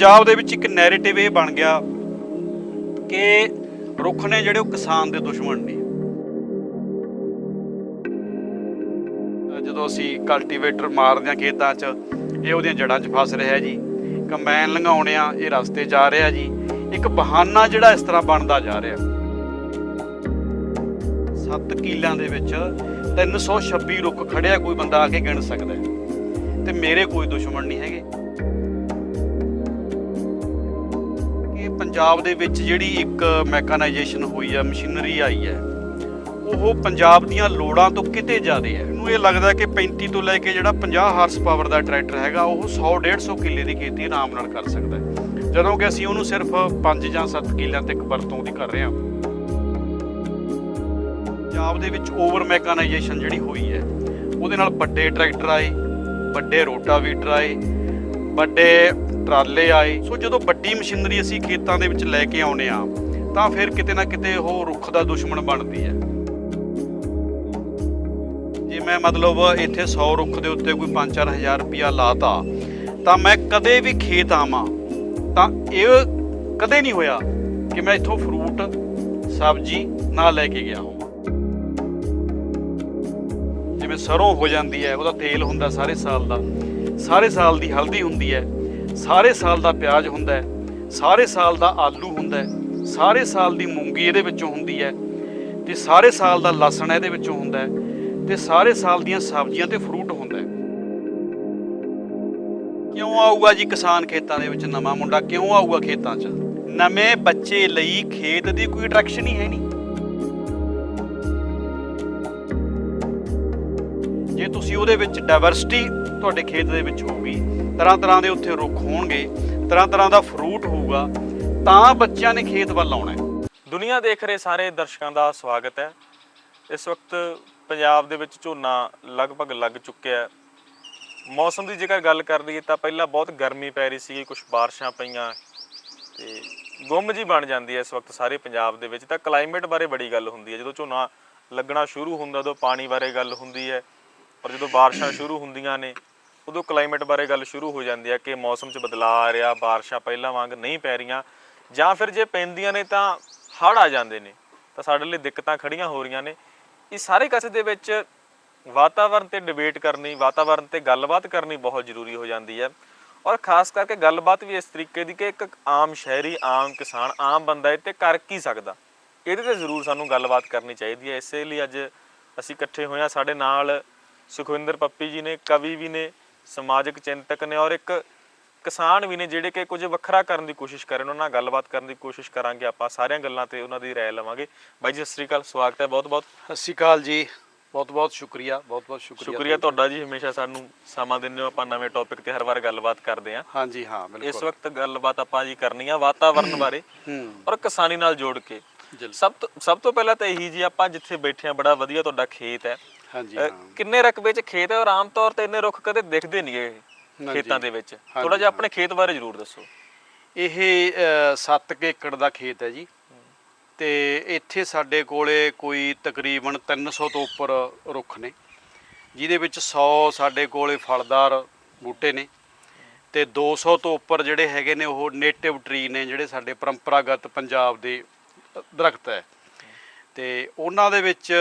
ਪੰਜਾਬ ਦੇ ਵਿੱਚ ਇੱਕ ਨੈਰੇਟਿਵ ਇਹ ਬਣ ਗਿਆ ਕਿ ਰੁੱਖ ਨੇ ਜਿਹੜੇ ਉਹ ਕਿਸਾਨ ਦੇ ਦੁਸ਼ਮਣ ਨੇ। ਜਦੋਂ ਅਸੀਂ ਕਲਟੀਵੇਟਰ ਮਾਰਦੇ ਹਾਂ ਖੇਤਾਂ 'ਚ, ਇਹ ਉਹਦੀਆਂ ਜੜ੍ਹਾਂ 'ਚ ਫਸ ਰਿਹਾ ਜੀ। ਕੰਬਾਈਨ ਲੰਘਾਉਣੇ ਆ ਇਹ ਰਸਤੇ ਜਾ ਰਿਹਾ ਜੀ। ਇੱਕ ਬਹਾਨਾ ਜਿਹੜਾ ਇਸ ਤਰ੍ਹਾਂ ਬਣਦਾ ਜਾ ਰਿਹਾ। 7 ਕਿੱਲਿਆਂ ਦੇ ਵਿੱਚ 326 ਰੁੱਖ ਖੜਿਆ ਕੋਈ ਬੰਦਾ ਆ ਕੇ ਗਿਣ ਸਕਦਾ ਤੇ ਮੇਰੇ ਕੋਈ ਦੁਸ਼ਮਣ ਨਹੀਂ ਹੈਗੇ। ਪੰਜਾਬ ਦੇ ਵਿੱਚ ਜਿਹੜੀ ਇੱਕ ਮੈਕਾਨਾਈਜੇਸ਼ਨ ਹੋਈ ਹੈ ਮਸ਼ੀਨਰੀ ਆਈ ਹੈ, ਉਹ ਪੰਜਾਬ ਦੀਆਂ ਲੋੜਾਂ ਤੋਂ ਕਿਤੇ ਜ਼ਿਆਦਾ ਹੈ। ਮੈਨੂੰ ਇਹ ਲੱਗਦਾ ਕਿ 35 ਤੋਂ ਲੈ ਕੇ ਜਿਹੜਾ 50 ਹਾਰਸ ਪਾਵਰ ਦਾ ਟਰੈਕਟਰ ਹੈਗਾ, ਉਹ 100 150 ਕਿੱਲੇ ਦੀ ਖੇਤੀ ਆਰਾਮ ਨਾਲ ਕਰ ਸਕਦਾ ਹੈ। ਜਦੋਂ ਕਿ ਅਸੀਂ ਉਹਨੂੰ ਸਿਰਫ 5 ਜਾਂ 7 ਕਿੱਲਿਆਂ ਤੱਕ ਵਰਤੋਂ ਦੀ ਕਰ ਰਹੇ ਹਾਂ। ਪੰਜਾਬ ਦੇ ਵਿੱਚ ਓਵਰ ਮੈਕਾਨਾਈਜੇਸ਼ਨ ਜਿਹੜੀ ਹੋਈ ਹੈ, ਉਹਦੇ ਨਾਲ ਵੱਡੇ ਟਰੈਕਟਰ ਆਏ, ਵੱਡੇ ਰੋਟਾਵੀਟਰ ਆਏ, ਵੱਡੇ ਉਪਰਾਲੇ ਆਏ। ਸੋ ਜਦੋਂ ਵੱਡੀ ਮਸ਼ੀਨਰੀ ਅਸੀਂ ਖੇਤਾਂ ਦੇ ਵਿੱਚ ਲੈ ਕੇ ਆਉਨੇ ਆ ਤਾਂ ਫਿਰ ਕਿਤੇ ਨਾ ਕਿਤੇ ਉਹ ਰੁੱਖ ਦਾ ਦੁਸ਼ਮਣ ਬਣਦੀ ਹੈ। ਜੇ ਮੈਂ ਮਤਲਬ ਇੱਥੇ 100 ਰੁੱਖ ਦੇ ਉੱਤੇ ਕੋਈ 5-4000 ਰੁਪਇਆ ਲਾਤਾ, ਤਾਂ ਮੈਂ ਕਦੇ ਵੀ ਖੇਤ ਆਵਾਂ, ਤਾਂ ਇਹ ਕਦੇ ਨਹੀਂ ਹੋਇਆ ਕਿ ਮੈਂ ਇੱਥੋਂ ਫਰੂਟ, ਸਬਜ਼ੀ ਨਾ ਲੈ ਕੇ ਗਿਆ ਹੋਵਾਂ। ਜਿਵੇਂ ਸਰੋਂ ਹੋ ਜਾਂਦੀ ਹੈ, ਉਹਦਾ ਤੇਲ ਹੁੰਦਾ ਸਾਰੇ ਸਾਲ ਦਾ। ਸਾਰੇ ਸਾਲ ਦੀ ਹਲਦੀ ਹੁੰਦੀ ਹੈ। ਸਾਰੇ ਸਾਲ ਦਾ ਪਿਆਜ਼ ਹੁੰਦਾ ਹੈ, ਸਾਰੇ ਸਾਲ ਦਾ ਆਲੂ ਹੁੰਦਾ ਹੈ, ਸਾਰੇ ਸਾਲ ਦੀ ਮੂੰਗੀ ਇਹਦੇ ਵਿੱਚੋਂ ਹੁੰਦੀ ਹੈ ਤੇ ਸਾਰੇ ਸਾਲ ਦਾ ਲਸਣ ਇਹਦੇ ਵਿੱਚੋਂ ਹੁੰਦਾ ਹੈ ਤੇ ਸਾਰੇ ਸਾਲ ਦੀਆਂ ਸਬਜ਼ੀਆਂ ਤੇ ਫਰੂਟ ਹੁੰਦਾ ਹੈ। ਕਿਉਂ ਆਊਗਾ ਜੀ ਕਿਸਾਨ ਖੇਤਾਂ ਦੇ ਵਿੱਚ ਨਵਾਂ ਮੁੰਡਾ? ਕਿਉਂ ਆਊਗਾ ਖੇਤਾਂ 'ਚ? ਨਵੇਂ ਬੱਚੇ ਲਈ ਖੇਤ ਦੀ ਕੋਈ ਅਟਰੈਕਸ਼ਨ ਹੀ ਹੈ ਨਹੀਂ। ਜੇ ਤੁਸੀਂ ਉਹਦੇ ਵਿੱਚ ਡਾਇਵਰਸਿਟੀ ਤੁਹਾਡੇ ਖੇਤ ਦੇ ਵਿੱਚ ਹੋਊਗੀ ਤਰ੍ਹਾਂ ਤਰ੍ਹਾਂ ਦੇ ਉੱਥੇ ਰੁੱਖ ਹੋਣਗੇ, ਤਰ੍ਹਾਂ ਤਰ੍ਹਾਂ ਦਾ ਫਰੂਟ ਹੋਊਗਾ, ਤਾਂ ਬੱਚਿਆਂ ਨੇ ਖੇਤ ਵੱਲ ਆਉਣਾ ਦੁਨੀਆ ਦੇਖ ਰਹੇ ਸਾਰੇ ਦਰਸ਼ਕਾਂ ਦਾ ਸਵਾਗਤ ਹੈ। ਇਸ ਵਕਤ ਪੰਜਾਬ ਦੇ ਵਿੱਚ ਝੋਨਾ ਲਗਭਗ ਲੱਗ ਚੁੱਕਿਆ ਹੈ। ਮੌਸਮ ਦੀ ਜੇਕਰ ਗੱਲ ਕਰ ਲਈਏ ਤਾਂ ਪਹਿਲਾਂ ਬਹੁਤ ਗਰਮੀ ਪੈ ਰਹੀ ਸੀ ਕੁਝ ਬਾਰਿਸ਼ਾਂ ਪਈਆਂ ਤੇ ਗੁੰਮ ਜੀ ਬਣ ਜਾਂਦੀ ਹੈ ਇਸ ਵਕਤ ਸਾਰੇ ਪੰਜਾਬ ਦੇ ਵਿੱਚ। ਤਾਂ ਕਲਾਈਮੇਟ ਬਾਰੇ ਬੜੀ ਗੱਲ ਹੁੰਦੀ ਹੈ। ਜਦੋਂ ਝੋਨਾ ਲੱਗਣਾ ਸ਼ੁਰੂ ਹੁੰਦਾ, ਉਦੋਂ ਪਾਣੀ ਬਾਰੇ ਗੱਲ ਹੁੰਦੀ ਹੈ। ਪਰ ਜਦੋਂ ਬਾਰਿਸ਼ਾਂ ਸ਼ੁਰੂ ਹੁੰਦੀਆਂ ਨੇ ਉਦੋਂ ਕਲਾਈਮੇਟ ਬਾਰੇ ਗੱਲ ਸ਼ੁਰੂ ਹੋ ਜਾਂਦੀ ਹੈ ਕਿ ਮੌਸਮ 'ਚ ਬਦਲਾਅ ਆ ਰਿਹਾ, ਬਾਰਿਸ਼ਾਂ ਪਹਿਲਾਂ ਵਾਂਗ ਨਹੀਂ ਪੈ ਰਹੀਆਂ। ਜਾਂ ਫਿਰ ਜੇ ਪੈਂਦੀਆਂ ਨੇ ਤਾਂ ਹੜ੍ਹ ਆ ਜਾਂਦੇ ਨੇ, ਤਾਂ ਸਾਡੇ ਲਈ ਦਿੱਕਤਾਂ ਖੜੀਆਂ ਹੋ ਰਹੀਆਂ ਨੇ। ਇਹ ਸਾਰੇ ਕਸੇ ਦੇ ਵਿੱਚ ਵਾਤਾਵਰਣ ਤੇ ਡਿਬੇਟ ਕਰਨੀ ਵਾਤਾਵਰਣ ਤੇ ਗੱਲਬਾਤ ਕਰਨੀ ਬਹੁਤ ਜ਼ਰੂਰੀ ਹੋ ਜਾਂਦੀ ਹੈ। ਔਰ ਖਾਸ ਕਰਕੇ ਗੱਲਬਾਤ ਵੀ ਇਸ ਤਰੀਕੇ ਦੀ ਕਿ ਇੱਕ ਆਮ ਸ਼ਹਿਰੀ, ਆਮ ਕਿਸਾਨ, ਆਮ ਬੰਦਾ ਇਹ ਤੇ ਕਰ ਕੀ ਸਕਦਾ? ਇਹਦੇ ਤੇ ਜ਼ਰੂਰ ਸਾਨੂੰ ਗੱਲਬਾਤ ਕਰਨੀ ਚਾਹੀਦੀ ਹੈ। ਇਸੇ ਲਈ ਅੱਜ ਅਸੀਂ ਇਕੱਠੇ ਹੋਏ ਹਾਂ। ਸਾਡੇ ਨਾਲ ਸੁਖਵਿੰਦਰ ਪੱਪੀ ਜੀ ਨੇ, ਕਵੀ ਵੀ ਨੇ ਸਮਾਜਿਕ ਚਿੰਤਕ ਨੇ ਔਰ ਇੱਕ ਕਿਸਾਨ ਵੀ ਨੇ ਜਿਹੜੇ ਕਿ ਕੁਝ ਵੱਖਰਾ ਕਰਨ ਦੀ ਕੋਸ਼ਿਸ਼ ਕਰ ਰਹੇ ਨੇ ਉਹਨਾਂ ਨਾਲ ਗੱਲਬਾਤ ਕਰਨ ਦੀ ਕੋਸ਼ਿਸ਼ ਕਰਾਂਗੇ ਆਪਾਂ ਸਾਰੀਆਂ ਗੱਲਾਂ ਤੇ ਉਹਨਾਂ ਦੀ ਰਾਏ ਲਵਾਂਗੇ। ਬਾਈ ਜੀ ਸਤਿ ਸ੍ਰੀ ਅਕਾਲ ਸਵਾਗਤ ਹੈ ਬਹੁਤ ਬਹੁਤ ਸਤਿ ਸ਼੍ਰੀ ਅਕਾਲ ਜੀ ਬਹੁਤ ਬਹੁਤ ਸ਼ੁਕਰੀਆ ਬਹੁਤ ਬਹੁਤ ਸ਼ੁਕਰੀਆ ਸ਼ੁਕਰੀਆ ਤੁਹਾਡਾ। ਜੀ ਹਮੇਸ਼ਾ ਸਾਨੂੰ ਸਮਾਂ ਦਿੰਦੇ ਹੋ ਆਪਾਂ ਨਵੇਂ ਟੌਪਿਕ ਤੇ ਹਰ ਵਾਰ ਗੱਲਬਾਤ ਕਰਦੇ ਹਾਂ। ਹਾਂਜੀ ਹਾਂ ਇਸ ਬਿਲਕੁਲ ਵਕਤ ਗੱਲਬਾਤ ਆਪਾਂ ਜੀ ਕਰਨੀ ਆ ਵਾਤਾਵਰਣ ਬਾਰੇ ਹੂੰ। ਔਰ ਕਿਸਾਨੀ ਨਾਲ ਜੋੜ ਕੇ। ਸਭ ਤੋਂ ਸਭ ਤੋਂ ਪਹਿਲਾਂ ਤਾਂ ਇਹੀ ਜੀ ਆਪਾਂ ਜਿੱਥੇ ਬੈਠੇ ਆ ਬੜਾ ਵਧੀਆ ਤੁਹਾਡਾ ਖੇਤ ਹੈ। ਹਾਂਜੀ ਅਹ, ਹਾਂ। ਕਿੰਨੇ ਰਕਬੇ 'ਚ ਖੇਤ ਹੈ ਔਰ ਆਮ ਤੌਰ ਤੇ ਇੰਨੇ ਰੁੱਖ ਕਦੇ ਦਿਖਦੇ ਨਹੀਂ ਇਹ ਹਾਂਜੀ। ਖੇਤਾਂ ਦੇ ਵਿੱਚ। ਹਾਂਜੀ, ਥੋੜਾ ਜਿਹਾ ਆਪਣੇ ਖੇਤ ਬਾਰੇ ਜ਼ਰੂਰ ਦੱਸੋ। ਇਹ 7 ਏਕੜ ਦਾ ਖੇਤ ਹੈ ਜੀ। ਤੇ ਇੱਥੇ ਸਾਡੇ ਕੋਲੇ ਕੋਈ ਤਕਰੀਬਨ 300 ਤੋਂ ਉੱਪਰ ਰੁੱਖ ਨੇ ਜਿਹਦੇ ਵਿੱਚ 100 ਸਾਡੇ ਕੋਲੇ ਫਲਦਾਰ ਬੂਟੇ ਨੇ ਤੇ 200 ਤੋਂ ਉੱਪਰ ਜਿਹੜੇ ਹੈਗੇ ਨੇ ਉਹ ਨੇਟਿਵ ਟਰੀ ਨੇ ਜਿਹੜੇ ਸਾਡੇ ਪਰੰਪਰਾਗਤ ਪੰਜਾਬ ਦੇ ਦਰਖਤ ਹੈ। ਤੇ ਉਹਨਾਂ ਦੇ ਵਿੱਚ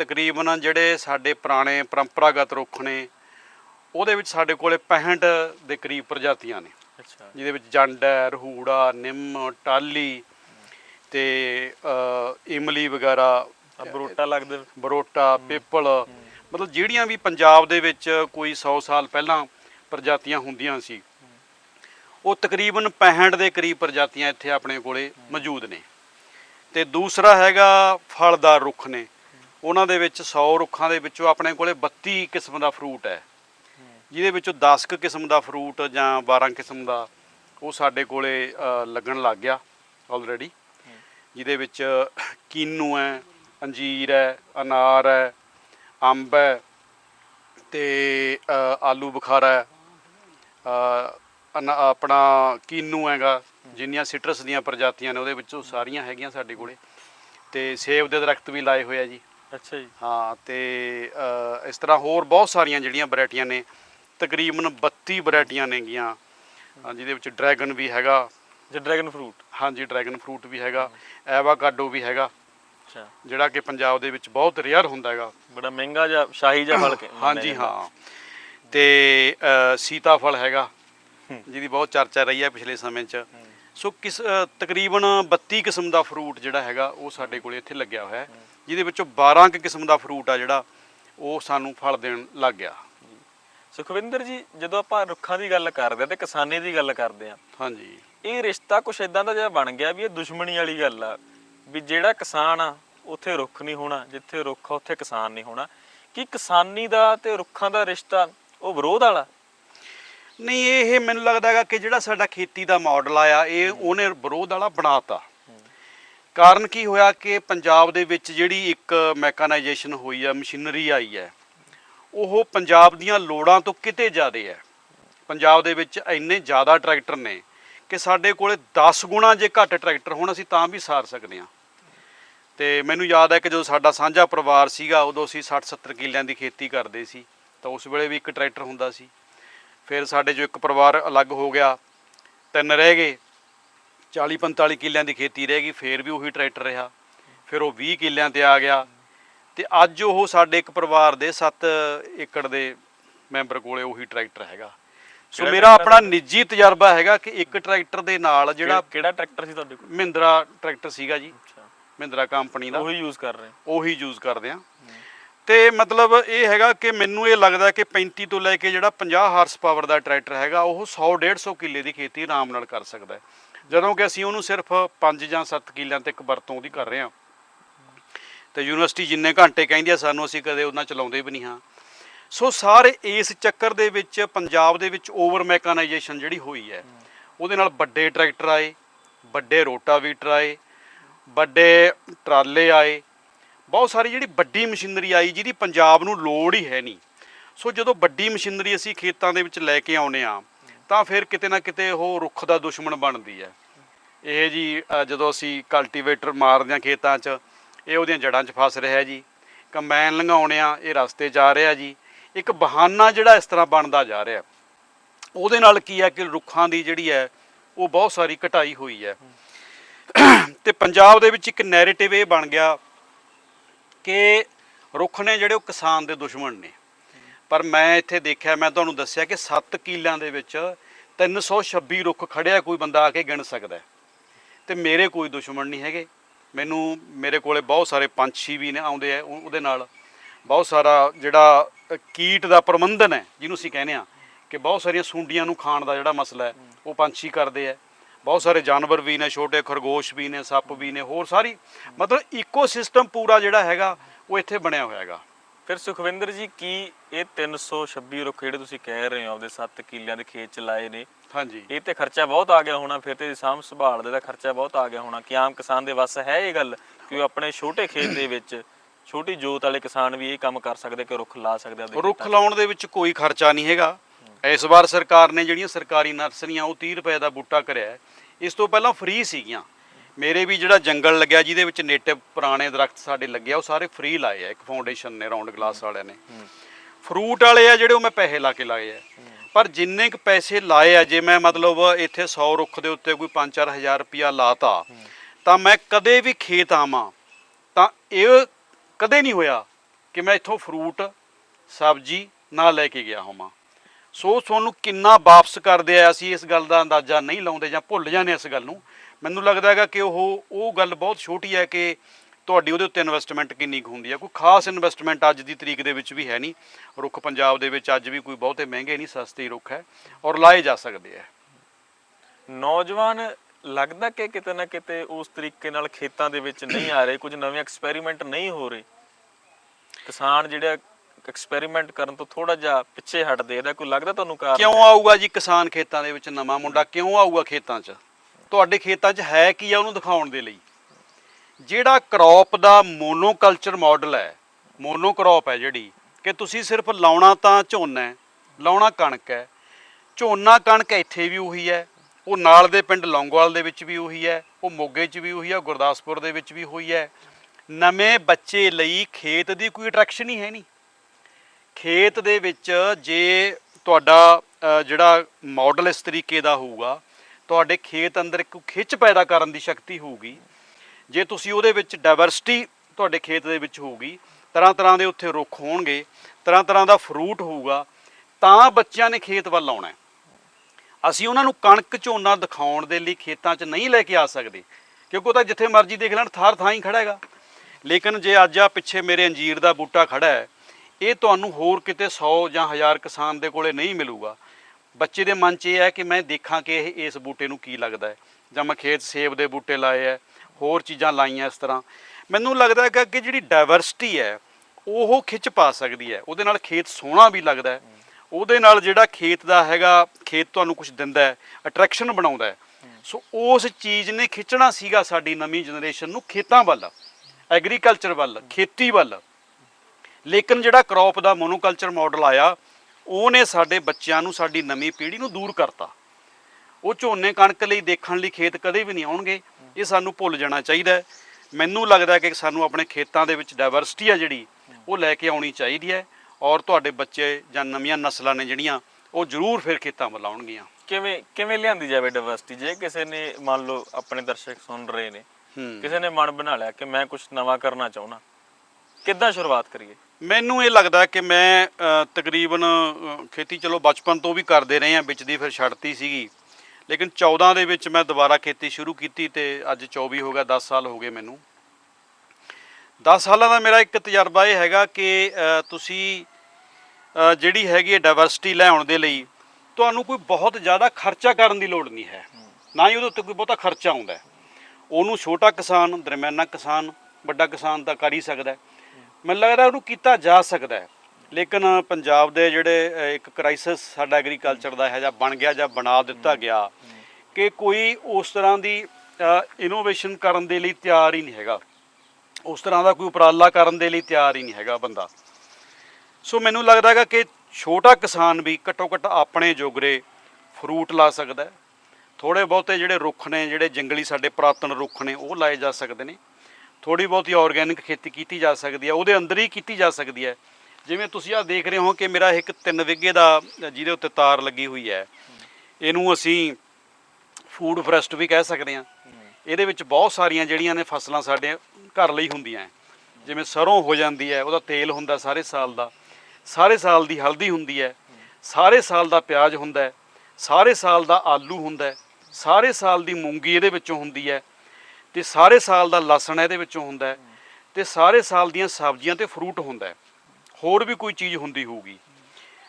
ਤਕਰੀਬਨ ਜਿਹੜੇ ਸਾਡੇ ਪੁਰਾਣੇ ਪਰੰਪਰਾਗਤ ਰੁੱਖ ਨੇ ਉਹਦੇ ਵਿੱਚ ਸਾਡੇ ਕੋਲੇ 65 ਦੇ ਕਰੀਬ ਪ੍ਰਜਾਤੀਆਂ ਨੇ। ਅੱਛਾ। ਜਿਹਦੇ ਵਿੱਚ ਜੰਡ ਹੈ ਰਹੂੜਾ ਨਿੰਮ ਟਾਲੀ ਤੇ ਇਮਲੀ ਵਗੈਰਾ। ਬਰੋਟਾ ਲੱਗਦੇ। ਬਰੋਟਾ ਪੀਪਲ। ਮਤਲਬ ਜਿਹੜੀਆਂ ਵੀ ਪੰਜਾਬ ਦੇ ਵਿੱਚ ਕੋਈ 100 ਸਾਲ ਪਹਿਲਾਂ ਪ੍ਰਜਾਤੀਆਂ ਹੁੰਦੀਆਂ ਸੀ ਉਹ ਤਕਰੀਬਨ 65 ਦੇ ਕਰੀਬ ਪ੍ਰਜਾਤੀਆਂ ਇੱਥੇ ਆਪਣੇ ਕੋਲੇ ਮੌਜੂਦ ਨੇ। ਤੇ ਦੂਸਰਾ ਹੈਗਾ ਫਲਦਾਰ ਰੁੱਖ ਨੇ। ਉਹਨਾਂ ਦੇ ਵਿੱਚ 100 ਰੁੱਖਾਂ ਦੇ ਵਿੱਚੋਂ ਆਪਣੇ ਕੋਲੇ 32 ਕਿਸਮ ਦਾ ਫਰੂਟ ਹੈ। ਜਿਹਦੇ ਵਿੱਚੋਂ 10 ਕੁ ਕਿਸਮ ਦਾ ਫਰੂਟ ਜਾਂ 12 ਕਿਸਮ ਦਾ ਉਹ ਸਾਡੇ ਕੋਲੇ ਲੱਗਣ ਲੱਗ ਗਿਆ ਆਲਰੇਡੀ ਜਿਹਦੇ ਵਿੱਚ ਕੀਨੂ ਹੈ, ਅੰਜੀਰ ਹੈ, ਅਨਾਰ ਹੈ, ਅੰਬ ਹੈ ਤੇ ਆਲੂ ਬੁਖਾਰਾ ਹੈ। ਅਨਾ- ਆਪਣਾ ਕੀਨੂ ਹੈਗਾ, ਜਿੰਨੀਆਂ ਸਿਟਰਸ ਦੀਆਂ ਪ੍ਰਜਾਤੀਆਂ ਨੇ ਉਹਦੇ ਵਿੱਚੋਂ ਸਾਰੀਆਂ ਹੈਗੀਆਂ ਸਾਡੇ ਕੋਲੇ। ਤੇ ਸੇਬ ਦੇ ਦਰਖਤ ਵੀ ਲਾਏ ਹੋਏ ਆ ਜੀ। ਅੱਛਾ ਜੀ। ਹਾਂ ਤੇ ਇਸ ਤਰ੍ਹਾਂ ਹੋਰ ਬਹੁਤ ਸਾਰੀਆਂ ਜਿਹੜੀਆਂ ਵੈਰਾਈਟੀਆਂ ਨੇ ਤਕਰੀਬਨ 32 ਵੈਰਾਈਟੀਆਂ ਨੇਗੀਆਂ। ਜਿਹਦੇ ਵਿੱਚ ਡਰੈਗਨ ਵੀ ਹੈਗਾ। ਜੇ ਡਰੈਗਨ ਫਰੂਟ? ਹਾਂਜੀ ਡਰੈਗਨ ਫਰੂਟ ਵੀ ਹੈਗਾ ਐਵਾਕਾਡੋ ਵੀ ਹੈਗਾ। ਅੱਛਾ। ਜਿਹੜਾ ਕਿ ਪੰਜਾਬ ਦੇ ਵਿੱਚ ਬਹੁਤ ਰੇਅਰ ਹੁੰਦਾ ਹੈਗਾ। ਬੜਾ ਮਹਿੰਗਾ ਜਾਂ ਸ਼ਾਹੀ ਜਾਂ ਫਲ ਕੇ ਹਾਂਜੀ ਹਾਂ। ਤੇ ਅ, ਸੀਤਾਫਲ ਹੈਗਾ ਜਿਹਦੀ ਬਹੁਤ ਚਰਚਾ ਰਹੀ ਹੈ ਪਿਛਲੇ ਸਮੇਂ 'ਚ। ਸੋ ਕਿਸ ਤਕਰੀਬਨ 32 ਕਿਸਮ ਦਾ ਫਰੂਟ ਜਿਹੜਾ ਹੈਗਾ ਉਹ ਸਾਡੇ ਕੋਲੇ ਇੱਥੇ ਲੱਗਿਆ ਹੋਇਆ ਹੈ। ਜਿਹਦੇ ਵਿੱਚੋਂ 12 ਕੁ ਕਿਸਮ ਦਾ ਫਰੂਟ ਆ ਜਿਹੜਾ ਉਹ ਸਾਨੂੰ ਫਲ ਦੇਣ ਲੱਗ ਗਿਆ। ਸੁਖਵਿੰਦਰ ਜੀ ਜਦੋਂ ਆਪਾਂ ਰੁੱਖਾਂ ਦੀ ਗੱਲ ਕਰਦੇ ਆ ਤੇ ਕਿਸਾਨੀ ਦੀ ਗੱਲ ਕਰਦੇ ਆ ਹਾਂਜੀ। ਇਹ ਰਿਸ਼ਤਾ ਕੁਛ ਇਦਾਂ ਦਾ ਜਿਹਾ ਬਣ ਗਿਆ ਵੀ ਇਹ ਦੁਸ਼ਮਣੀ ਵਾਲੀ ਗੱਲ ਆ ਵੀ ਜਿਹੜਾ ਕਿਸਾਨ ਆ ਉੱਥੇ ਰੁੱਖ ਨਹੀਂ ਹੋਣਾ ਜਿੱਥੇ ਰੁੱਖ ਆ ਉੱਥੇ ਕਿਸਾਨ ਨਹੀਂ ਹੋਣਾ। ਕੀ ਕਿਸਾਨੀ ਦਾ ਤੇ ਰੁੱਖਾਂ ਦਾ ਰਿਸ਼ਤਾ ਉਹ ਵਿਰੋਧ ਵਾਲਾ? ਨਹੀਂ ਇਹ ਮੈਨੂੰ ਲੱਗਦਾ ਹੈਗਾ ਕਿ ਜਿਹੜਾ ਸਾਡਾ ਖੇਤੀ ਦਾ ਮਾਡਲ ਆਇਆ ਇਹ ਉਹਨੇ ਵਿਰੋਧ ਵਾਲਾ ਬਣਾਤਾ। ਕਾਰਨ ਕੀ ਹੋਇਆ ਕਿ ਪੰਜਾਬ ਦੇ ਵਿੱਚ ਜਿਹੜੀ ਇੱਕ ਮੈਕਾਨਾਈਜੇਸ਼ਨ ਹੋਈ ਆ ਮਸ਼ੀਨਰੀ ਆਈ ਹੈ, ਉਹ ਪੰਜਾਬ ਦੀਆਂ ਲੋੜਾਂ ਤੋਂ ਕਿਤੇ ਜ਼ਿਆਦਾ ਹੈ। ਪੰਜਾਬ ਦੇ ਵਿੱਚ ਇੰਨੇ ਜ਼ਿਆਦਾ ਟਰੈਕਟਰ ਨੇ ਕਿ ਸਾਡੇ ਕੋਲੇ 10 ਗੁਣਾ ਜੇ ਘੱਟ ਟਰੈਕਟਰ ਹੋਣ, ਅਸੀਂ ਤਾਂ ਵੀ ਸਾਰ ਸਕਦੇ ਹਾਂ। ਤੇ ਮੈਨੂੰ ਯਾਦ ਹੈ ਕਿ ਜਦੋਂ ਸਾਡਾ ਸਾਂਝਾ ਪਰਿਵਾਰ ਸੀਗਾ, ਉਦੋਂ ਅਸੀਂ 60 70 ਕਿੱਲਿਆਂ ਦੀ ਖੇਤੀ ਕਰਦੇ ਸੀ, ਤਾਂ ਉਸ ਵੇਲੇ ਵੀ ਇੱਕ ਟਰੈਕਟਰ ਹੁੰਦਾ ਸੀ। ਫਿਰ ਸਾਡੇ ਜੋ ਇੱਕ ਪਰਿਵਾਰ ਅਲੱਗ ਹੋ ਗਿਆ, ਤਿੰਨ ਰਹਿ ਗਏ 40 45 ਕਿੱਲਿਆਂ ਦੀ ਖੇਤੀ ਰਹਿ ਗਈ ਫੇਰ ਵੀ ਉਹੀ ਟਰੈਕਟਰ ਰਿਹਾ। ਫਿਰ ਉਹ 20 ਕਿੱਲਿਆਂ ਤੇ ਆ ਗਿਆ। ਤੇ ਅੱਜ ਉਹ ਸਾਡੇ ਇੱਕ ਪਰਿਵਾਰ ਦੇ 7 ਏਕੜ ਦੇ ਮੈਂਬਰ ਕੋਲੇ ਉਹੀ ਟਰੈਕਟਰ ਹੈਗਾ। ਸੋ ਮੇਰਾ ਆਪਣਾ ਨਿੱਜੀ ਤਜਰਬਾ ਹੈਗਾ ਕਿ ਇੱਕ ਟਰੈਕਟਰ ਦੇ ਨਾਲ ਜਿਹੜਾ ਕਿਹੜਾ ਟਰੈਕਟਰ ਸੀ ਤੁਹਾਡੇ ਕੋਲ? ਮਹਿੰਦਰਾ ਟਰੈਕਟਰ ਸੀਗਾ ਜੀ। ਮਹਿੰਦਰਾ ਕੰਪਨੀ ਦਾ। ਉਹੀ ਯੂਜ਼ ਕਰ ਰਹੇ। ਉਹੀ ਯੂਜ਼ ਕਰਦੇ ਆ। ਤੇ ਮਤਲਬ ਇਹ ਹੈਗਾ ਕਿ ਮੈਨੂੰ ਇਹ ਲੱਗਦਾ ਕਿ 35 ਤੋਂ ਲੈ ਕੇ ਜਿਹੜਾ 50 ਹਾਰਸ ਪਾਵਰ ਦਾ ਟਰੈਕਟਰ ਹੈਗਾ ਉਹ 100 150 ਕਿੱਲੇ ਦੀ ਖੇਤੀ ਆਰਾਮ ਨਾਲ ਕਰ ਸਕਦਾ ਹੈ। ਜਦੋਂ ਕਿ ਅਸੀਂ ਉਹਨੂੰ ਸਿਰਫ 5 ਜਾਂ 7 ਕਿੱਲਿਆਂ ਤੱਕ ਵਰਤੋਂ ਉਹਦੀ ਕਰ ਰਹੇ ਹਾਂ। ਤੇ ਯੂਨੀਵਰਸਿਟੀ ਜਿੰਨੇ ਘੰਟੇ ਕਹਿੰਦੀ ਆ, ਸਾਨੂੰ ਅਸੀਂ ਕਦੇ ਉਹਨਾਂ ਚਲਾਉਂਦੇ ਵੀ ਨਹੀਂ ਹਾਂ। ਸੋ ਸਾਰੇ ਇਸ ਚੱਕਰ ਦੇ ਵਿੱਚ, ਪੰਜਾਬ ਦੇ ਵਿੱਚ ਓਵਰ ਮੈਕਨਾਈਜੇਸ਼ਨ ਜਿਹੜੀ ਹੋਈ ਹੈ, ਉਹਦੇ ਨਾਲ ਵੱਡੇ ਟਰੈਕਟਰ ਆਏ, ਵੱਡੇ ਰੋਟਾਵੀਟਰ ਆਏ, ਵੱਡੇ ਟਰਾਲੇ ਆਏ, ਬਹੁਤ ਸਾਰੀ ਜਿਹੜੀ ਵੱਡੀ ਮਸ਼ੀਨਰੀ ਆਈ, ਜਿਹਦੀ ਪੰਜਾਬ ਨੂੰ ਲੋੜ ਹੀ ਹੈ ਨਹੀਂ। ਸੋ ਜਦੋਂ ਵੱਡੀ ਮਸ਼ੀਨਰੀ ਅਸੀਂ ਖੇਤਾਂ ਦੇ ਵਿੱਚ ਲੈ ਕੇ ਆਉਨੇ ਆ ਤਾਂ ਫਿਰ ਕਿਤੇ ਨਾ ਕਿਤੇ ਉਹ ਰੁੱਖ ਦਾ ਦੁਸ਼ਮਣ ਬਣਦੀ ਹੈ। ਇਹ ਜੀ ਜਦੋਂ ਅਸੀਂ ਕਲਟੀਵੇਟਰ ਮਾਰਦੇ ਆ ਖੇਤਾਂ 'ਚ, ਇਹ ਉਹਦੀਆਂ ਜੜਾਂ 'ਚ ਫਸ ਰਿਹਾ ਜੀ। ਕੰਬਾਈਨ ਲੰਘਾਉਣੇ ਆ, ਇਹ ਰਸਤੇ 'ਚ ਆ ਰਿਹਾ ਜੀ। ਇੱਕ ਬਹਾਨਾ ਜਿਹੜਾ ਇਸ ਤਰ੍ਹਾਂ ਬਣਦਾ ਜਾ ਰਿਹਾ। ਉਹਦੇ ਨਾਲ ਕੀ ਹੈ ਕਿ ਰੁੱਖਾਂ ਦੀ ਜਿਹੜੀ ਹੈ, ਉਹ ਬਹੁਤ ਸਾਰੀ ਘਟਾਈ ਹੋਈ ਹੈ। ਤੇ ਪੰਜਾਬ ਦੇ ਵਿੱਚ ਇੱਕ ਨੈਰੇਟਿਵ ਇਹ ਬਣ ਗਿਆ ਕਿ ਰੁੱਖ ਨੇ ਜਿਹੜੇ ਉਹ ਕਿਸਾਨ ਦੇ ਦੁਸ਼ਮਣ ਨੇ। ਪਰ ਮੈਂ ਇੱਥੇ ਦੇਖਿਆ, ਮੈਂ ਤੁਹਾਨੂੰ ਦੱਸਿਆ ਕਿ 7 ਕਿੱਲਿਆਂ ਦੇ ਵਿੱਚ 326 ਰੁੱਖ ਖੜਿਆ ਕੋਈ ਬੰਦਾ ਆ ਕੇ ਗਿਣ ਸਕਦਾ ਤੇ ਮੇਰੇ ਕੋਈ ਦੁਸ਼ਮਣ ਨਹੀਂ ਹੈਗੇ। ਮੈਨੂੰ ਮੇਰੇ ਕੋਲੇ ਬਹੁਤ ਸਾਰੇ ਪੰਛੀ ਵੀ ਨੇ ਆਉਂਦੇ ਆ ਉਹ- ਉਹਦੇ ਨਾਲ। ਬਹੁਤ ਸਾਰਾ ਜਿਹੜਾ ਅ, ਕੀਟ ਦਾ ਪ੍ਰਬੰਧਨ ਹੈ ਜਿਹਨੂੰ ਅਸੀਂ ਕਹਿੰਦੇ ਆ ਕਿ ਬਹੁਤ ਸਾਰੀਆਂ ਸੁੰਡੀਆਂ ਨੂੰ ਖਾਣ ਦਾ ਜਿਹੜਾ ਮਸਲਾ ਹੈ ਉਹ ਪੰਛੀ ਕਰਦੇ ਆ। ਬਹੁਤ ਸਾਰੇ ਜਾਨਵਰ ਵੀ ਨੇ ਛੋਟੇ ਖਰਗੋਸ਼ ਵੀ ਨੇ ਸੱਪ ਵੀ ਨੇ ਹੋਰ ਸਾਰੀ ਮਤਲਬ ਇਕੋਸਿਸਟਮ ਪੂਰਾ ਜਿਹੜਾ ਹੈਗਾ ਉਹ ਇੱਥੇ ਬਣਿਆ ਹੋਇਆ ਹੈਗਾ। ਫਿਰ ਸੁਖਵਿੰਦਰ ਜੀ ਕੀ ਇਹ 326 ਰੁੱਖ ਜਿਹੜੇ ਤੁਸੀਂ ਕਹਿ ਰਹੇ ਹੋ ਆਪਦੇ 7 ਕਿੱਲਿਆਂ ਦੇ ਖੇਤ ਚ ਲਾਏ ਨੇ? ਹਾਂਜੀ। ਇਹ ਤੇ ਖਰਚਾ ਬਹੁਤ ਆ ਗਿਆ ਹੋਣਾ ਫਿਰ ਤੇ ਸਾਂਭ ਸੰਭਾਲ ਦੇ ਦਾ ਖਰਚਾ ਬਹੁਤ ਆ ਗਿਆ ਹੋਣਾ। ਕਿ ਆਮ ਕਿਸਾਨ ਦੇ ਵੱਸ ਹੈ ਇਹ ਗੱਲ ਕਿ ਉਹ ਆਪਣੇ ਛੋਟੇ ਖੇਤ ਦੇ ਵਿੱਚ ਛੋਟੀ ਜੋਤ ਵਾਲੇ ਕਿਸਾਨ ਵੀ ਇਹ ਕੰਮ ਕਰ ਸਕਦੇ ਕਿ ਰੁੱਖ ਲਾ ਸਕਦੇ ਆਪਦੇ ਰੁੱਖ। ਲਾਉਣ ਦੇ ਵਿੱਚ ਕੋਈ ਖਰਚਾ ਨਹੀਂ ਹੈਗਾ। ਇਸ ਵਾਰ ਸਰਕਾਰ ਨੇ ਜਿਹੜੀਆਂ ਸਰਕਾਰੀ ਨਰਸਰੀਆਂ ਉਹ 30 ਰੁਪਏ ਦਾ ਬੂਟਾ ਕਰਿਆ। ਇਸ ਤੋਂ ਪਹਿਲਾਂ ਫ੍ਰੀ ਸੀਗੀਆਂ। ਮੇਰੇ ਵੀ ਜਿਹੜਾ ਜੰਗਲ ਲੱਗਿਆ ਜਿਹਦੇ ਵਿੱਚ ਨੇਟਿਵ ਪੁਰਾਣੇ ਦਰਖਤ ਸਾਡੇ ਲੱਗੇ ਆ ਉਹ ਸਾਰੇ ਫ੍ਰੀ ਲਾਏ ਆ। ਇੱਕ ਫਾਊਂਡੇਸ਼ਨ ਨੇ ਰਾਉਂਡ ਗਲਾਸ ਵਾਲਿਆਂ ਨੇ। ਫਰੂਟ ਵਾਲੇ ਆ ਜਿਹੜੇ ਉਹ ਮੈਂ ਪੈਸੇ ਲਾ ਕੇ ਲਾਏ ਆ। ਪਰ ਜਿੰਨੇ ਕ ਪੈਸੇ ਲਾਏ ਆ, ਜੇ ਮੈਂ ਮਤਲਬ ਇੱਥੇ 100 ਰੁੱਖ ਦੇ ਉੱਤੇ ਕੋਈ 5-4000 ਰੁਪਿਆ ਲਾਤਾ, ਤਾਂ ਮੈਂ ਕਦੇ ਵੀ ਖੇਤ ਆਵਾਂ, ਤਾਂ ਇਹ ਕਦੇ ਨਹੀਂ ਹੋਇਆ ਕਿ ਮੈਂ ਇੱਥੋਂ ਫਰੂਟ, ਸਬਜ਼ੀ ਨਾ ਲੈ ਕੇ ਗਿਆ ਹੋਵਾਂ। ਸੋ ਤੁਹਾਨੂੰ ਕਿੰਨਾ ਵਾਪਸ ਕਰਦੇ ਆ ਅਸੀਂ ਇਸ ਗੱਲ ਦਾ ਅੰਦਾਜ਼ਾ ਨਹੀਂ ਲਾਉਂਦੇ ਜਾਂ ਭੁੱਲ ਜਾਂਦੇ ਇਸ ਗੱਲ ਨੂੰ। ਮੈਨੂੰ ਲੱਗਦਾ ਹੈਗਾ ਕਿ ਉਹ ਉਹ ਗੱਲ ਬਹੁਤ ਛੋਟੀ ਹੈ ਕਿ ਤੁਹਾਡੀ ਉਹਦੇ ਉੱਤੇ ਇਨਵੈਸਟਮੈਂਟ ਕਿੰਨੀ ਕੁ ਹੁੰਦੀ ਹੈ ਕੋਈ ਖਾਸ ਇਨਵੈਸਟਮੈਂਟ ਅੱਜ ਦੀ ਤਰੀਕ ਦੇ ਵਿੱਚ ਵੀ ਹੈ ਨਹੀਂ। ਰੁੱਖ ਪੰਜਾਬ ਦੇ ਵਿੱਚ ਅੱਜ ਵੀ ਕੋਈ ਬਹੁਤੇ ਮਹਿੰਗੇ ਨਹੀਂ ਸਸਤੇ ਰੁੱਖ ਹੈ ਔਰ ਲਾਏ ਜਾ ਸਕਦੇ ਆ ਨੌਜਵਾਨ ਲੱਗਦਾ ਕਿ ਕਿਤੇ ਨਾ ਕਿਤੇ ਉਸ ਤਰੀਕੇ ਨਾਲ ਖੇਤਾਂ ਦੇ ਵਿੱਚ ਨਹੀਂ ਆ ਰਹੇ ਕੁਝ ਨਵੇਂ ਐਕਸਪੈਰੀਮੈਂਟ ਨਹੀਂ ਹੋ ਰਹੇ। ਕਿਸਾਨ ਜਿਹੜੇ ਐਕਸਪੈਰੀਮੈਂਟ ਕਰਨ ਤੋਂ ਥੋੜਾ ਜਿਹਾ ਪਿੱਛੇ ਹਟਦੇ ਇਹਦਾ ਕੋਈ ਲੱਗਦਾ ਤੁਹਾਨੂੰ ਕਾਰਨ? ਕਿਉਂ ਆਊਗਾ ਜੀ ਕਿਸਾਨ ਖੇਤਾਂ ਦੇ ਵਿੱਚ ਨਵਾਂ ਮੁੰਡਾ? ਕਿਉਂ ਆਊਗਾ ਖੇਤਾਂ 'ਚ? ਤੁਹਾਡੇ ਖੇਤਾਂ 'ਚ ਹੈ ਕੀ ਆ ਉਹਨੂੰ ਦਿਖਾਉਣ ਦੇ ਲਈ? ਜਿਹੜਾ ਕ੍ਰੌਪ ਦਾ ਮੋਨੋਕਲਚਰ ਮਾਡਲ ਹੈ ਮੋਨੋਕ੍ਰੌਪ ਹੈ ਜਿਹੜੀ, ਕਿ ਤੁਸੀਂ ਸਿਰਫ ਲਾਉਣਾ ਤਾਂ ਝੋਨਾ ਹੈ, ਲਾਉਣਾ ਕਣਕ ਹੈ, ਝੋਨਾ ਕਣਕ ਇੱਥੇ ਵੀ ਉਹੀ ਹੈ, ਉਹ ਨਾਲ ਦੇ ਪਿੰਡ ਲੌਂਗੋਵਾਲ ਦੇ ਵਿੱਚ ਵੀ ਉਹੀ ਹੈ, ਉਹ ਮੋਗੇ 'ਚ ਵੀ ਉਹੀ ਹੈ ਗੁਰਦਾਸਪੁਰ ਦੇ ਵਿੱਚ ਵੀ ਉਹੀ ਹੈ। ਨਵੇਂ ਬੱਚੇ ਲਈ ਖੇਤ ਦੀ ਕੋਈ ਅਟਰੈਕਸ਼ਨ ਹੀ ਹੈ ਨਹੀਂ। ਖੇਤ ਦੇ ਵਿੱਚ ਜੇ ਤੁਹਾਡਾ ਜਿਹੜਾ ਮਾਡਲ ਇਸ ਤਰੀਕੇ ਦਾ ਹੋਊਗਾ, ਤੁਹਾਡੇ ਖੇਤ ਅੰਦਰ ਇੱਕ ਖਿੱਚ ਪੈਦਾ ਕਰਨ ਦੀ ਸ਼ਕਤੀ ਹੋਊਗੀ ਜੇ ਤੁਸੀਂ ਉਹਦੇ ਵਿੱਚ ਡਾਇਵਰਸਿਟੀ ਤੁਹਾਡੇ ਖੇਤ ਦੇ ਵਿੱਚ ਹੋਊਗੀ, ਤਰ੍ਹਾਂ ਤਰ੍ਹਾਂ ਦੇ ਉੱਥੇ ਰੁੱਖ ਹੋਣਗੇ, ਤਰ੍ਹਾਂ ਤਰ੍ਹਾਂ ਦਾ ਫਰੂਟ ਹੋਊਗਾ, ਤਾਂ ਬੱਚਿਆਂ ਨੇ ਖੇਤ ਵੱਲ ਆਉਣਾ ਅਸੀਂ ਉਹਨਾਂ ਨੂੰ ਕਣਕ ਝੋਨਾ ਦਿਖਾਉਣ ਦੇ ਲਈ ਖੇਤਾਂ 'ਚ ਨਹੀਂ ਲੈ ਕੇ ਆ ਸਕਦੇ, ਕਿਉਂਕਿ ਉਹ ਤਾਂ ਜਿੱਥੇ ਮਰਜ਼ੀ ਦੇਖ ਲੈਣ, ਥਾਰ ਥਾਂ ਹੀ ਖੜਾ ਹੈਗਾ। ਲੇਕਿਨ ਜੇ ਅੱਜ ਆ ਪਿੱਛੇ ਮੇਰੇ ਅੰਜੀਰ ਦਾ ਬੂਟਾ ਖੜਾ ਹੈ, ਇਹ ਤੁਹਾਨੂੰ ਹੋਰ ਕਿਤੇ 100 ਜਾਂ 1000 ਕਿਸਾਨ ਦੇ ਕੋਲੇ ਨਹੀਂ ਮਿਲੂਗਾ। ਬੱਚੇ ਦੇ ਮਨ 'ਚ ਇਹ ਹੈ ਕਿ ਮੈਂ ਦੇਖਾਂ ਕਿ ਇਹ ਇਸ ਬੂਟੇ ਨੂੰ ਕੀ ਲੱਗਦਾ ਹੈ, ਜਾਂ ਮੈਂ ਖੇਤ ਸੇਬ ਦੇ ਬੂਟੇ ਲਾਏ ਹੈ ਹੋਰ ਚੀਜ਼ਾਂ ਲਾਈਆਂ ਇਸ ਤਰ੍ਹਾਂ। ਮੈਨੂੰ ਲੱਗਦਾ ਹੈ ਕਿ ਜਿਹੜੀ ਡਾਇਵਰਸਿਟੀ ਹੈ, ਉਹ ਖਿੱਚ ਪਾ ਸਕਦੀ ਹੈ। ਉਹਦੇ ਨਾਲ ਖੇਤ ਸੋਹਣਾ ਵੀ ਲੱਗਦਾ ਹੈ। ਉਹਦੇ ਨਾਲ ਜਿਹੜਾ ਖੇਤ ਦਾ ਹੈਗਾ, ਖੇਤ ਤੁਹਾਨੂੰ ਕੁਝ ਦਿੰਦਾ ਹੈ ਅਟਰੈਕਸ਼ਨ ਬਣਾਉਂਦਾ ਹੈ। ਸੋ ਉਸ ਚੀਜ਼ ਨੇ ਖਿੱਚਣਾ ਸੀਗਾ ਸਾਡੀ ਨਵੀਂ ਜਨਰੇਸ਼ਨ ਨੂੰ ਖੇਤਾਂ ਵੱਲ ਐਗਰੀਕਲਚਰ ਵੱਲ, ਖੇਤੀ ਵੱਲ। ਲੇਕਿਨ ਜਿਹੜਾ ਕ੍ਰੌਪ ਦਾ ਮੋਨੋਕਲਚਰ ਮਾਡਲ ਆਇਆ, ਉਹਨੇ ਸਾਡੇ ਬੱਚਿਆਂ ਨੂੰ, ਸਾਡੀ ਨਵੀਂ ਪੀੜ੍ਹੀ ਨੂੰ ਦੂਰ ਕਰਤਾ। ਉਹ ਝੋਨੇ ਕਣਕ ਲਈ ਦੇਖਣ ਲਈ ਖੇਤ ਕਦੇ ਵੀ ਨਹੀਂ ਆਉਣਗੇ। ਇਹ ਸਾਨੂੰ ਭੁੱਲ ਜਾਣਾ ਚਾਹੀਦਾ ਹੈ। ਮੈਨੂੰ ਲੱਗਦਾ ਹੈ ਕਿ ਸਾਨੂੰ ਆਪਣੇ ਖੇਤਾਂ ਦੇ ਵਿੱਚ ਡਾਇਵਰਸਿਟੀ ਆ ਜਿਹੜੀ ਉਹ ਲੈ ਕੇ ਆਉਣੀ ਚਾਹੀਦੀ ਹੈ ਔਰ ਤੁਹਾਡੇ ਬੱਚੇ ਜਾਂ ਨਵੀਆਂ ਨਸਲਾਂ ਨੇ ਜਿਹੜੀਆਂ ਉਹ ਜ਼ਰੂਰ ਫਿਰ ਖੇਤਾਂ ਵੱਲ ਆਉਣਗੀਆਂ। ਕਿਵੇਂ ਕਿਵੇਂ ਲਿਆਂਦੀ ਜਾਵੇ ਡਾਇਵਰਸਿਟੀ ਜੇ ਕਿਸੇ ਨੇ ਮੰਨ ਲਓ ਆਪਣੇ ਦਰਸ਼ਕ ਸੁਣ ਰਹੇ ਨੇ ਕਿਸੇ ਨੇ ਮਨ ਬਣਾ ਲਿਆ ਕਿ ਮੈਂ ਕੁਝ ਨਵਾਂ ਕਰਨਾ ਚਾਹੁੰਦਾ ਕਿੱਦਾਂ ਸ਼ੁਰੂਆਤ ਕਰੀਏ? ਮੈਨੂੰ ਇਹ ਲੱਗਦਾ ਕਿ ਮੈਂ ਤਕਰੀਬਨ ਖੇਤੀ ਚਲੋ ਬਚਪਨ ਤੋਂ ਵੀ ਕਰਦੇ ਰਹੇ ਆ ਵਿੱਚ ਦੀ ਫਿਰ ਛੱਡਤੀ ਸੀਗੀ। ਲੇਕਿਨ 14 ਦੇ ਵਿੱਚ ਮੈਂ ਦੁਬਾਰਾ ਖੇਤੀ ਸ਼ੁਰੂ ਕੀਤੀ ਤੇ ਅੱਜ 24 ਹੋ ਗਿਆ 10 ਸਾਲ ਹੋ ਗਏ ਮੈਨੂੰ। 10 ਸਾਲਾਂ ਦਾ ਮੇਰਾ ਇੱਕ ਤਜਰਬਾ ਇਹ ਹੈਗਾ ਕਿ ਤੁਸੀਂ ਜਿਹੜੀ ਹੈਗੀ ਹੈ ਡਾਇਵਰਸਿਟੀ ਲਿਆਉਣ ਦੇ ਲਈ ਤੁਹਾਨੂੰ ਕੋਈ ਬਹੁਤ ਜ਼ਿਆਦਾ ਖਰਚਾ ਕਰਨ ਦੀ ਲੋੜ ਨਹੀਂ ਹੈ। ਨਾ ਹੀ ਉਹਦੇ ਉੱਤੇ ਕੋਈ ਬਹੁਤਾ ਖਰਚਾ ਆਉਂਦਾ ਉਹਨੂੰ ਛੋਟਾ ਕਿਸਾਨ, ਦਰਮਿਆਨਾ ਕਿਸਾਨ, ਵੱਡਾ ਕਿਸਾਨ ਤਾਂ ਕਰ ਹੀ ਸਕਦਾ ਮੈਨੂੰ ਲੱਗਦਾ ਉਹਨੂੰ ਕੀਤਾ ਜਾ ਸਕਦਾ ਹੈ। ਲੇਕਿਨ ਪੰਜਾਬ ਦੇ ਜਿਹੜੇ ਇੱਕ ਕ੍ਰਾਈਸਿਸ ਸਾਡਾ ਐਗਰੀਕਲਚਰ ਦਾ ਹੈ ਜਾਂ ਬਣ ਗਿਆ ਜਾਂ ਬਣਾ ਦਿੱਤਾ ਗਿਆ ਕਿ ਕੋਈ ਉਸ ਤਰ੍ਹਾਂ ਦੀ ਇਨੋਵੇਸ਼ਨ ਕਰਨ ਦੇ ਲਈ ਤਿਆਰ ਹੀ ਨਹੀਂ ਹੈਗਾ। ਉਸ ਤਰ੍ਹਾਂ ਦਾ ਕੋਈ ਉਪਰਾਲਾ ਕਰਨ ਦੇ ਲਈ ਤਿਆਰ ਹੀ ਨਹੀਂ ਹੈਗਾ ਬੰਦਾ। ਸੋ ਮੈਨੂੰ ਲੱਗਦਾ ਹੈਗਾ ਕਿ ਛੋਟਾ ਕਿਸਾਨ ਵੀ ਘੱਟੋ ਘੱਟ ਆਪਣੇ ਜੋਗਰੇ ਫਰੂਟ ਲਾ ਸਕਦਾ ਹੈ। ਥੋੜੇ ਬਹੁਤੇ ਜਿਹੜੇ ਰੁੱਖ ਨੇ, ਜਿਹੜੇ ਜੰਗਲੀ ਸਾਡੇ ਪੁਰਾਤਨ ਰੁੱਖ ਨੇ, ਉਹ ਲਾਏ ਜਾ ਸਕਦੇ ਨੇ। ਥੋੜੀ ਬਹੁਤੀ ਆਰਗੈਨਿਕ ਖੇਤੀ ਕੀਤੀ ਜਾ ਸਕਦੀ ਹੈ, ਉਹਦੇ ਅੰਦਰ ਹੀ ਕੀਤੀ ਜਾ ਸਕਦੀ ਹੈ। ਜਿਵੇਂ ਤੁਸੀਂ ਆ ਦੇਖ ਰਹੇ ਹੋ ਕਿ ਮੇਰਾ ਇੱਕ 3 ਵਿਗੇ ਦਾ ਜਿਹਦੇ ਉੱਤੇ ਤਾਰ ਲੱਗੀ ਹੋਈ ਹੈ। ਇਹਨੂੰ ਅਸੀਂ ਫੂਡ ਫੋਰੈਸਟ ਵੀ ਕਹਿ ਸਕਦੇ ਹਾਂ। ਇਹਦੇ ਵਿੱਚ ਬਹੁਤ ਸਾਰੀਆਂ ਜਿਹੜੀਆਂ ਨੇ ਫਸਲਾਂ ਸਾਡੇ ਘਰ ਲਈ ਹੁੰਦੀਆਂ ਜਿਵੇਂ ਸਰੋਂ ਹੋ ਜਾਂਦੀ ਹੈ, ਉਹਦਾ ਤੇਲ ਹੁੰਦਾ ਸਾਰੇ ਸਾਲ ਦਾ। ਸਾਰੇ ਸਾਲ ਦੀ ਹਲਦੀ ਹੁੰਦੀ ਹੈ, ਸਾਰੇ ਸਾਲ ਦਾ ਪਿਆਜ਼ ਹੁੰਦਾ ਹੈ, ਸਾਰੇ ਸਾਲ ਦਾ ਆਲੂ ਹੁੰਦਾ ਹੈ, ਸਾਰੇ ਸਾਲ ਦੀ ਮੂੰਗੀ ਇਹਦੇ ਵਿੱਚੋਂ ਹੁੰਦੀ ਹੈ ਤੇ ਸਾਰੇ ਸਾਲ ਦਾ ਲਸਣ ਇਹਦੇ ਵਿੱਚੋਂ ਹੁੰਦਾ ਹੈ ਤੇ ਸਾਰੇ ਸਾਲ ਦੀਆਂ ਸਬਜ਼ੀਆਂ ਤੇ ਫਰੂਟ ਹੁੰਦਾ ਹੈ। ਹੋਰ ਵੀ ਕੋਈ ਚੀਜ਼ ਹੁੰਦੀ ਹੋਊਗੀ।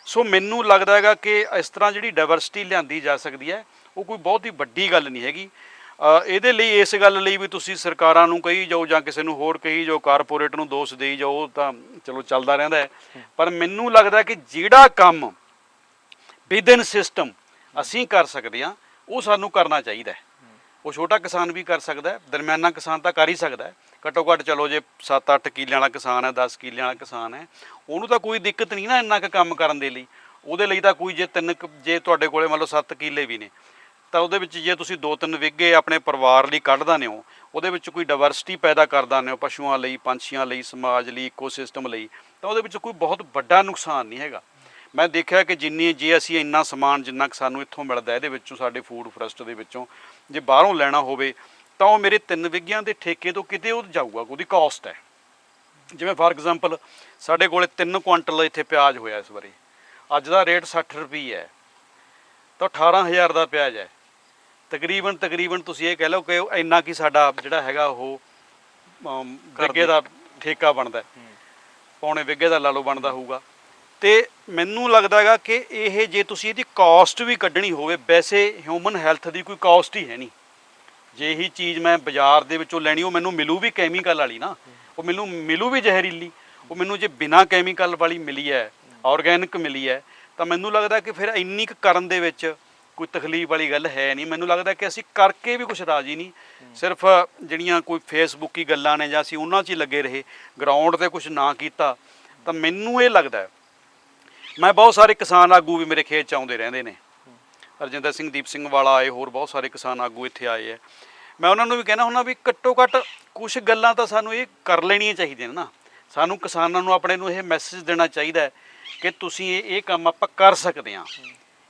ਸੋ ਮੈਨੂੰ ਲੱਗਦਾ ਹੈਗਾ ਕਿ ਇਸ ਤਰ੍ਹਾਂ ਜਿਹੜੀ ਡਾਇਵਰਸਿਟੀ ਲਿਆਂਦੀ ਜਾ ਸਕਦੀ ਹੈ, ਉਹ ਕੋਈ ਬਹੁਤ ਹੀ ਵੱਡੀ ਗੱਲ ਨਹੀਂ ਹੈਗੀ। ਇਹਦੇ ਲਈ ਇਸ ਗੱਲ ਲਈ ਵੀ ਤੁਸੀਂ ਸਰਕਾਰਾਂ ਨੂੰ ਕਹੀ ਜਾਓ ਜਾਂ ਕਿਸੇ ਨੂੰ ਹੋਰ ਕਹੀ ਜਾਓ ਕਾਰਪੋਰੇਟ ਨੂੰ ਦੋਸ਼ ਦੇਈ ਜਾਓ ਤਾਂ ਚਲੋ ਚੱਲਦਾ ਰਹਿੰਦਾ ਹੈ। ਪਰ ਮੈਨੂੰ ਲੱਗਦਾ ਕਿ ਜਿਹੜਾ ਕੰਮ ਵਿਦਨ ਸਿਸਟਮ ਅਸੀਂ ਕਰ ਸਕਦੇ ਹਾਂ, ਉਹ ਸਾਨੂੰ ਕਰਨਾ ਚਾਹੀਦਾ ਹੈ। ਉਹ ਛੋਟਾ ਕਿਸਾਨ ਵੀ ਕਰ ਸਕਦਾ ਹੈ, ਦਰਮਿਆਨਾ ਕਿਸਾਨ ਤਾਂ ਕਰ ਹੀ ਸਕਦਾ ਹੈ। ਘੱਟੋ ਘੱਟ ਚਲੋ ਜੇ 7-8 ਕਿੱਲਿਆਂ ਵਾਲਾ ਕਿਸਾਨ ਹੈ 10 ਕਿੱਲਿਆਂ ਵਾਲਾ ਕਿਸਾਨ ਹੈ, ਉਹਨੂੰ ਤਾਂ ਕੋਈ ਦਿੱਕਤ ਨਹੀਂ ਨਾ ਇੰਨਾ ਕੁ ਕੰਮ ਕਰਨ ਦੇ ਲਈ। ਉਹਦੇ ਲਈ ਤਾਂ ਕੋਈ ਜੇ ਤਿੰਨ ਜੇ ਤੁਹਾਡੇ ਕੋਲੇ ਮੰਨ ਲਓ 7 ਕਿੱਲੇ ਵੀ ਨੇ, ਤਾਂ ਉਹਦੇ ਵਿੱਚ ਜੇ ਤੁਸੀਂ ਦੋ ਤਿੰਨ ਵਿੱਗੇ ਆਪਣੇ ਪਰਿਵਾਰ ਲਈ ਕੱਢ ਦਾਨੇ ਹੋ ਉਹਦੇ ਵਿੱਚ ਕੋਈ ਡਾਇਵਰਸਿਟੀ ਪੈਦਾ ਕਰ ਦਾਨੇ ਹੋ ਪਸ਼ੂਆਂ ਲਈ, ਪੰਛੀਆਂ ਲਈ, ਸਮਾਜ ਲਈ ਇਕੋਸਿਸਟਮ ਲਈ, ਤਾਂ ਉਹਦੇ ਵਿੱਚ ਕੋਈ ਬਹੁਤ ਵੱਡਾ ਨੁਕਸਾਨ ਨਹੀਂ ਹੈਗਾ। ਮੈਂ ਦੇਖਿਆ ਕਿ ਜਿੰਨੀ, ਜੇ ਅਸੀਂ ਇੰਨਾ ਸਮਾਨ ਜਿੰਨਾ ਕਿ ਸਾਨੂੰ ਇੱਥੋਂ ਮਿਲਦਾ ਇਹਦੇ ਵਿੱਚੋਂ ਸਾਡੇ ਫੂਡ ਫਰਸਟ ਦੇ ਵਿੱਚੋਂ, ਜੇ ਬਾਹਰੋਂ ਲੈਣਾ ਹੋਵੇ ਤਾਂ ਉਹ ਮੇਰੇ ਤਿੰਨ ਵਿੱਗਿਆਂ ਦੇ ਠੇਕੇ ਤੋਂ ਕਿਤੇ ਉਹ ਜਾਊਗਾ ਉਹਦੀ ਕਾਸਟ ਹੈ। ਜਿਵੇਂ ਫਾਰ ਐਗਜ਼ਾਮਪਲ ਸਾਡੇ ਕੋਲੇ 3 ਕੁਆਂਟਲ ਇੱਥੇ ਪਿਆਜ਼ ਹੋਇਆ ਇਸ ਵਾਰੀ। ਅੱਜ ਦਾ ਰੇਟ 60 ਰੁਪਏ ਹੈ। ਤਾਂ 18000 ਦਾ ਪਿਆਜ਼ ਹੈ। ਤਕਰੀਬਨ ਤਕਰੀਬਨ ਤੁਸੀਂ ਇਹ ਕਹਿ ਲਓ ਕਿ ਇੰਨਾ ਕੀ ਸਾਡਾ ਜਿਹੜਾ ਹੈਗਾ ਉਹ ਵਿੱਗੇ ਦਾ। ਠੇਕਾ ਬਣਦਾ। ਪੌਣੇ ਵਿੱਗੇ ਦਾ ਲਾ ਲਓ ਬਣਦਾ ਹੋਊਗਾ। ਤੇ ਮੈਨੂੰ ਲੱਗਦਾ ਹੈਗਾ ਕਿ ਇਹ ਜੇ ਤੁਸੀਂ ਇਹਦੀ ਕਾਸਟ ਵੀ ਕੱਢਣੀ ਹੋਵੇ ਵੈਸੇ ਹਿਊਮਨ ਹੈਲਥ ਦੀ ਕੋਈ ਕਾਸਟ ਹੀ ਹੈ ਨਹੀਂ। ਜੇ ਇਹੀ ਚੀਜ਼ ਮੈਂ ਬਾਜ਼ਾਰ ਦੇ ਵਿੱਚੋਂ ਲੈਣੀ, ਉਹ ਮੈਨੂੰ ਮਿਲੂ ਵੀ ਕੈਮੀਕਲ ਵਾਲੀ ਨਾ। ਉਹ ਮੈਨੂੰ ਮਿਲੂ ਵੀ ਜ਼ਹਿਰੀਲੀ। ਉਹ ਮੈਨੂੰ ਜੇ ਬਿਨਾ ਕੈਮੀਕਲ ਵਾਲੀ ਮਿਲੀ ਹੈ ਆਰਗੈਨਿਕ ਮਿਲੀ ਹੈ, ਤਾਂ ਮੈਨੂੰ ਲੱਗਦਾ ਕਿ ਫਿਰ ਇੰਨੀ ਕੁ ਕਰਨ ਦੇ ਵਿੱਚ ਕੋਈ ਤਕਲੀਫ ਵਾਲੀ ਗੱਲ ਹੈ ਨਹੀਂ। ਮੈਨੂੰ ਲੱਗਦਾ ਕਿ ਅਸੀਂ ਕਰਕੇ ਵੀ ਕੁਝ ਰਾਜੀ ਨਹੀਂ। ਸਿਰਫ ਜਿਹੜੀਆਂ ਕੋਈ ਫੇਸਬੁੱਕੀ ਗੱਲਾਂ ਨੇ ਜਾਂ ਅਸੀਂ ਉਹਨਾਂ 'ਚ ਹੀ ਲੱਗੇ ਰਹੇ ਗਰਾਊਂਡ ਤੇ ਕੁਝ ਨਾ ਕੀਤਾ, ਤਾਂ ਮੈਨੂੰ ਇਹ ਲੱਗਦਾ ਮੈਂ ਬਹੁਤ ਸਾਰੇ ਕਿਸਾਨ ਆਗੂ ਵੀ ਮੇਰੇ ਖੇਤ ਚ ਆਉਂਦੇ ਰਹਿੰਦੇ ਨੇ। ਰਜਿੰਦਰ ਸਿੰਘ ਦੀਪ ਸਿੰਘ ਵਾਲਾ ਆਏ ਹੋਰ ਬਹੁਤ ਸਾਰੇ ਕਿਸਾਨ ਆਗੂ ਇੱਥੇ ਆਏ ਹੈ ਮੈਂ ਉਹਨਾਂ ਨੂੰ ਵੀ ਕਹਿਣਾ ਹੁੰਦਾ ਵੀ ਘੱਟੋ ਘੱਟ ਕੁਝ ਗੱਲਾਂ ਤਾਂ ਸਾਨੂੰ ਇਹ ਕਰ ਲੈਣੀਆਂ ਚਾਹੀਦੀਆਂ ਨੇ ਨਾ। ਸਾਨੂੰ ਕਿਸਾਨਾਂ ਨੂੰ ਆਪਣੇ ਨੂੰ ਇਹ ਮੈਸੇਜ ਦੇਣਾ ਚਾਹੀਦਾ ਕਿ ਤੁਸੀਂ ਇਹ ਇਹ ਕੰਮ ਆਪਾਂ ਕਰ ਸਕਦੇ ਹਾਂ।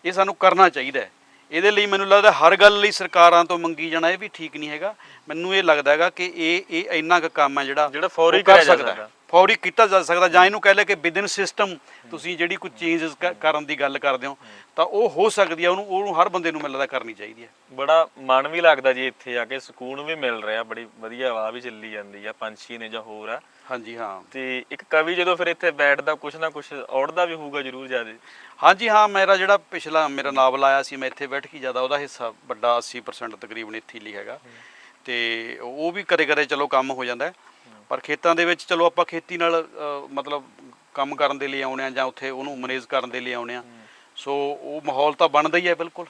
ਇਹ ਸਾਨੂੰ ਕਰਨਾ ਚਾਹੀਦਾ ਇਹਦੇ ਲਈ ਮੈਨੂੰ ਲੱਗਦਾ ਹਰ ਗੱਲ ਲਈ ਸਰਕਾਰਾਂ ਤੋਂ ਮੰਗੀ ਜਾਣਾ ਇਹ ਵੀ ਠੀਕ ਨਹੀਂ ਹੈਗਾ। ਮੈਨੂੰ ਇਹ ਲੱਗਦਾ ਹੈਗਾ ਕਿ ਇਹ ਇਹ ਇੰਨਾ ਕੁ ਕੰਮ ਹੈ ਜਿਹੜਾ ਜਿਹੜਾ ਫੌਰੀ ਕਰ ਸਕਦਾ ਹੈ। ਫੌਰੀ ਕੀਤਾ ਜਾ ਸਕਦਾ ਜਾਂ ਇਹਨੂੰ ਕਹਿ ਲੈ ਕਿ ਵਿਦਨ ਸਿਸਟਮ ਤੁਸੀਂ ਜਿਹੜੀ ਕੋਈ ਚੇਂਜਸ ਕਰਨ ਦੀ ਗੱਲ ਕਰਦੇ ਹੋ ਤਾਂ ਉਹ ਹੋ ਸਕਦੀ ਹੈ ਉਹਨੂੰ ਉਹਨੂੰ ਹਰ ਬੰਦੇ ਨੂੰ ਮੈਨੂੰ ਲੱਗਦਾ ਕਰਨੀ ਚਾਹੀਦੀ ਹੈ ਬੜਾ ਮਨ ਵੀ ਲੱਗਦਾ ਜੀ ਇੱਥੇ ਆ ਕੇ ਸਕੂਨ ਵੀ ਮਿਲ ਰਿਹਾ ਬੜੀ ਵਧੀਆ ਹਵਾ ਵੀ ਚੱਲੀ ਜਾਂਦੀ ਆ ਪੰਛੀ ਨੇ ਜਾਂ ਹੋਰ ਆ। ਹਾਂਜੀ ਹਾਂ। ਤੇ ਇੱਕ ਕਵੀ ਜਦੋਂ ਫਿਰ ਇੱਥੇ ਬੈਠਦਾ ਕੁਛ ਨਾ ਕੁਛ ਔੜਦਾ ਵੀ ਹੋਊਗਾ ਜ਼ਰੂਰ ਜਿਆਦੇ। ਹਾਂਜੀ ਹਾਂ ਮੇਰਾ ਜਿਹੜਾ ਪਿਛਲਾ ਮੇਰਾ ਨਾਵਲ ਆਇਆ ਸੀ ਮੈਂ ਇੱਥੇ ਬੈਠ ਕੇ ਜ਼ਿਆਦਾ ਉਹਦਾ ਹਿੱਸਾ ਵੱਡਾ 80% ਤਕਰੀਬਨ ਇੱਥੇ ਹੀ ਹੈਗਾ। ਤੇ ਉਹ ਵੀ ਕਦੇ ਕਦੇ ਚਲੋ ਕੰਮ ਹੋ ਜਾਂਦਾ ਹੈ। ਪਰ ਖੇਤਾਂ ਦੇ ਵਿੱਚ ਚਲੋ ਆਪਾਂ ਖੇਤੀ ਨਾਲ ਮਤਲਬ ਕੰਮ ਕਰਨ ਦੇ ਲਈ ਆਉਣੇ ਆ ਜਾਂ ਉੱਥੇ ਉਹਨੂੰ ਮੈਨੇਜ ਕਰਨ ਦੇ ਲਈ ਆਉਣੇ ਆ ਸੋ ਉਹ ਮਾਹੌਲ ਤਾਂ ਬਣਦਾ ਹੀ ਹੈ ਬਿਲਕੁਲ।